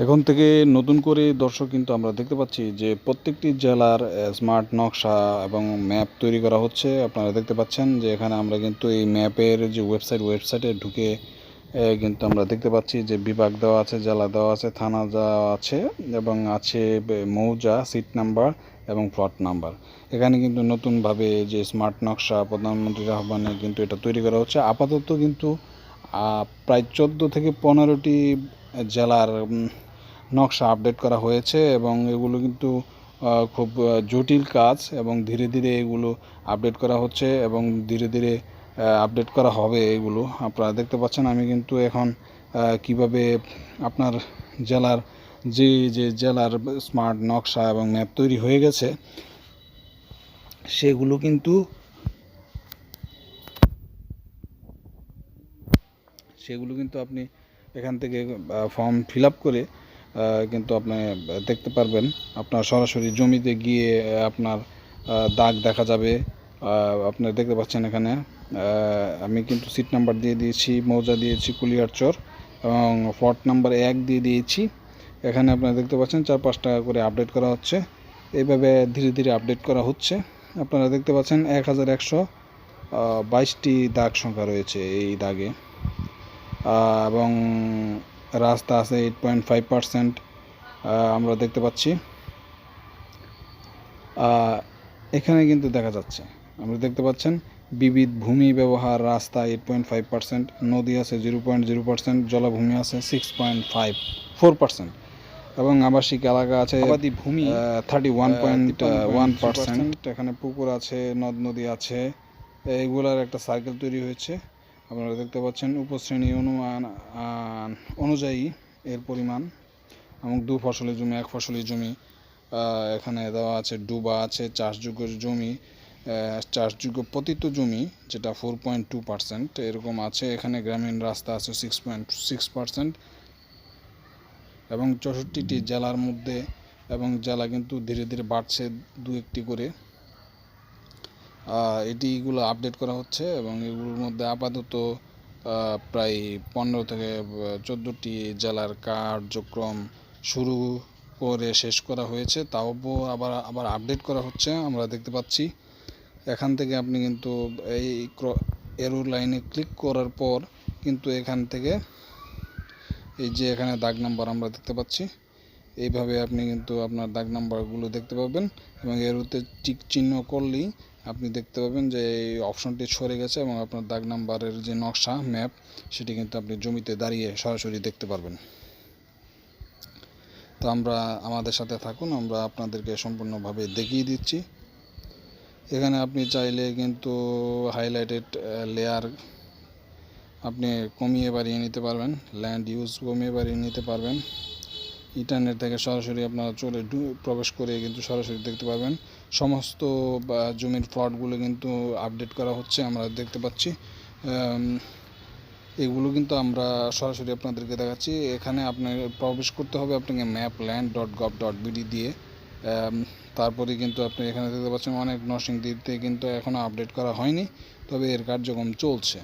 এখন থেকে নতুন করে দর্শক কিন্তু আমরা দেখতে পাচ্ছি যে প্রত্যেকটি জেলার স্মার্ট নকশা এবং ম্যাপ তৈরি করা হচ্ছে। আপনারা দেখতে পাচ্ছেন যে এখানে আমরা কিন্তু এই ম্যাপের যে ওয়েবসাইট ওয়েবসাইটে ঢুকে কিন্তু আমরা দেখতে পাচ্ছি যে বিভাগ দেওয়া আছে, জেলা দেওয়া আছে, থানা দেওয়া আছে এবং আছে মৌজা সিট নাম্বার এবং প্লট নাম্বার এখানে কিন্তু নতুনভাবে যে স্মার্ট নকশা প্রধানমন্ত্রীর আহ্বানে কিন্তু এটা তৈরি করা হচ্ছে। আপাতত কিন্তু প্রায় চোদ্দ থেকে পনেরোটি জেলার নকশা আপডেট করা হয়েছে এবং এগুলো কিন্তু খুব জটিল কাজ এবং ধীরে ধীরে এগুলো আপডেট করা হচ্ছে এবং ধীরে ধীরে আপডেট করা হবে এগুলো। আপনারা দেখতে পাচ্ছেন আমি কিন্তু এখন কীভাবে আপনার জেলার, যে যে জেলার স্মার্ট নকশা এবং ম্যাপ তৈরি হয়ে গেছে, সেগুলো কিন্তু সেগুলো কিন্তু আপনি এখান থেকে ফর্ম ফিল করে কিন্তু আপনি দেখতে পারবেন আপনার সরাসরি জমিতে গিয়ে আপনার দাগ দেখা যাবে। আহ, আপনি দেখতে পাচ্ছেন এখানে আমি কিন্তু সিট নাম্বার দিয়ে দিয়েছি মৌজা দিয়েছি কুলিয়ারচর এবং প্লট নাম্বার এক দিয়ে দিয়েছি। এখানে আপনারা দেখতে পাচ্ছেন চার পাঁচ টাকা করে আপডেট করা হচ্ছে। এইভাবে ধীরে ধীরে আপডেট করা হচ্ছে। আপনারা দেখতে পাচ্ছেন এক হাজার একশো বাইশটি দাগ সংখ্যা রয়েছে এই দাগে। এবং রাস্তা আছে এইট পয়েন্ট ফাইভ পার্সেন্ট আমরা দেখতে পাচ্ছি। এখানে কিন্তু দেখা যাচ্ছে আমরা দেখতে পাচ্ছেন বিবিধ ভূমি ব্যবহার রাস্তা এইট পয়েন্ট ফাইভ পার্সেন্ট নদী আছে জিরো পয়েন্ট জিরো পার্সেন্ট জলাভূমি আছে six point five four percent এবং আবাসিক এলাকা আছে আবাদি ভূমি thirty one point one 3.3% percent এখানে পুকুর আছে নদ নদী আছে এইগুলার একটা সার্কেল তৈরি হয়েছে। আপনারা দেখতে পাচ্ছেন উপশ্রেণী অনুমান অনুযায়ী এর পরিমাণ। এবং দু ফসলের জমি, এক ফসলের জমি এখানে দেওয়া আছে ডুবা আছে, চাষযোগ্য জমি চাষযোগ্য পতিত জমি, যেটা ফোর পয়েন্ট টু পার্সেন্ট এরকম আছে। এখানে গ্রামীণ রাস্তা আছে সিক্স পয়েন্ট সিক্স পার্সেন্ট এবং চৌষট্টিটি জেলার মধ্যে, এবং জেলা কিন্তু ধীরে ধীরে বাড়ছে দু একটি করে। এটিগুলো আপডেট করা হচ্ছে এবং এগুলোর মধ্যে আপাতত প্রায় পনেরো থেকে চোদ্দোটি জেলার কার্যক্রম শুরু করে শেষ করা হয়েছে। তাও আবার আবার আপডেট করা হচ্ছে, আমরা দেখতে পাচ্ছি। এখান থেকে আপনি কিন্তু এই এরো লাইনে ক্লিক করার পর কিন্তু এখান থেকে এই যে এখানে দাগ নাম্বার আমরা দেখতে পাচ্ছি, এইভাবে আপনি কিন্তু আপনার দাগ নাম্বারগুলো দেখতে পাবেন এবং এরোতে টিক চিহ্ন করলেই আপনি দেখতে পাবেন যে এই অপশনটি সরে গেছে এবং আপনার দাগ নাম্বারের যে নকশা, ম্যাপ, সেটি কিন্তু আপনি জমিতে দাঁড়িয়ে সরাসরি দেখতে পারবেন। তো আমরা আমাদের সাথে থাকুন, আমরা আপনাদেরকে সম্পূর্ণভাবে দেখিয়ে দিচ্ছি। এখানে আপনি চাইলে কিন্তু হাইলাইটেড লেয়ার আপনি কমিয়ে বাড়িয়ে নিতে পারবেন ল্যান্ড ইউজ কমিয়ে বাড়িয়ে নিতে পারবেন। ইন্টারনেট থেকে সরাসরি আপনারা চলে প্রবেশ করে কিন্তু সরাসরি দেখতে পারবেন। সমস্ত জমির প্লটগুলো কিন্তু আপডেট করা হচ্ছে, আমরা দেখতে পাচ্ছি। এগুলো কিন্তু আমরা সরাসরি আপনাদেরকে দেখাচ্ছি। এখানে আপনার প্রবেশ করতে হবে আপনাকে map land dot gov dot BD দিয়ে তারপরে কিন্তু আপনি এখানে দেখতে পাচ্ছেন, অনেক নরসিংদীতে কিন্তু এখনও আপডেট করা হয়নি, তবে এর কার্যক্রম চলছে।